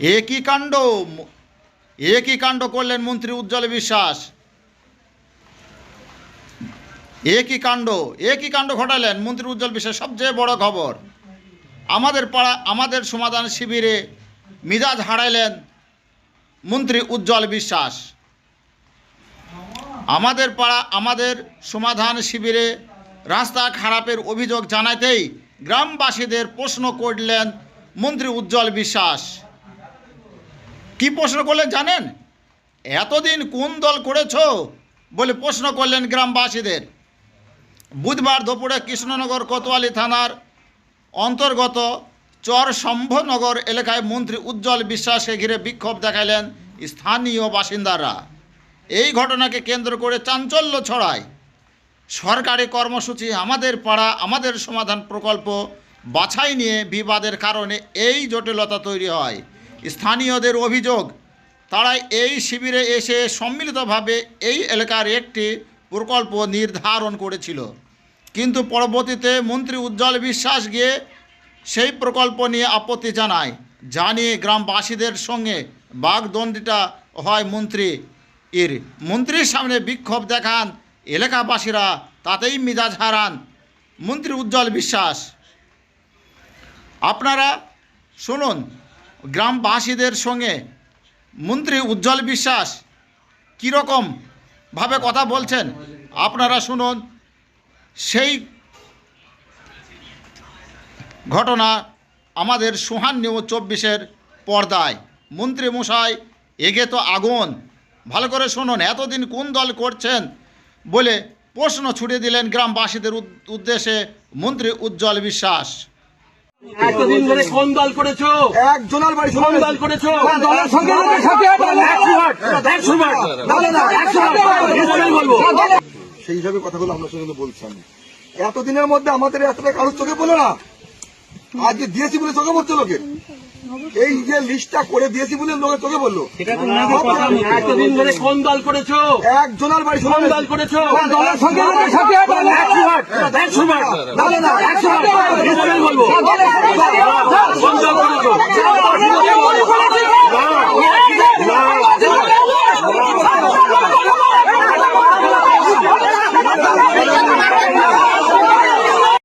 একই কাণ্ড একই কাণ্ড করলেন মন্ত্রী উজ্জ্বল বিশ্বাস। একই কাণ্ড একই কাণ্ড ঘটালেন মন্ত্রী উজ্জ্বল বিশ্বাস, সবচেয়ে বড় খবর। আমাদের পাড়া, আমাদের সমাধান শিবিরে মিজাজ হারাইলেন মন্ত্রী উজ্জ্বল বিশ্বাস। আমাদের পাড়া, আমাদের সমাধান শিবিরে রাস্তা খারাপের অভিযোগ জানাতেই গ্রামবাসীদের প্রশ্ন করলেন মন্ত্রী উজ্জ্বল বিশ্বাস। কি প্রশ্ন করলেন জানেন? এতদিন কোন দল করেছ? বলে প্রশ্ন করলেন গ্রামবাসীদের। বুধবার দুপুরে কৃষ্ণনগর কোতোয়ালি থানার অন্তর্গত চর শম্ভনগর এলাকায় মন্ত্রী উজ্জ্বল বিশ্বাসকে ঘিরে বিক্ষোভ দেখাইলেন স্থানীয় বাসিন্দারা। এই ঘটনাকে কেন্দ্র করে চাঞ্চল্য ছড়ায়। সরকারি কর্মসূচি আমাদের পাড়া, আমাদের সমাধান প্রকল্প বাছাই নিয়ে বিবাদের কারণে এই জটিলতা তৈরি হয়। স্থানীয়দের অভিযোগ, তারা এই শিবিরে এসে সম্মিলিতভাবে এই এলাকার একটি প্রকল্প নির্ধারণ করেছিল। কিন্তু পরবর্তীতে মন্ত্রী উজ্জ্বল বিশ্বাস গিয়ে সেই প্রকল্প নিয়ে আপত্তি জানায়। জানিয়ে গ্রামবাসীদের সঙ্গে বাগদণ্ডিটা হয় মন্ত্রী। এর মন্ত্রীর সামনে বিক্ষোভ দেখান এলাকাবাসীরা, তাতেই মিজাজ হারান মন্ত্রী উজ্জ্বল বিশ্বাস। আপনারা শুনুন। গ্রামবাসীদের সঙ্গে মন্ত্রী উজ্জ্বল বিশ্বাস কীরকম ভাবে কথা বলছেন? আপনারা শুনুন। সেই ঘটনা আমাদের সুহান নিউজ চব্বিশের পর্দায়। মন্ত্রী মশাই, এগে তো আগুন। ভালো করে শুনুন, এতদিন কোন দল করছেন বলে প্রশ্ন ছুড়ে দিলেন গ্রামবাসীদের উদ- উদ্দেশ্যে মন্ত্রী উজ্জ্বল বিশ্বাস। এতদিন ধরে কোন দল করেছ? বাড়ি কোন দল করেছ? দলের সঙ্গে। সেই হিসাবে কথাগুলো আপনার সঙ্গে কিন্তু বলছি আমি। এতদিনের মধ্যে আমাদের এতটা কারোর চোখে বলে না? আজকে দিয়েছি বলে চোখে পড়ছে লোকে। এই যে লিস্টটা করে দিয়েছি বলে লোকের তোকে বলল এতদিন ধরে কোন দল করেছ একজনের বাড়ি কোন দল করেছ দলের সঙ্গে একশো বার, একশো বলব।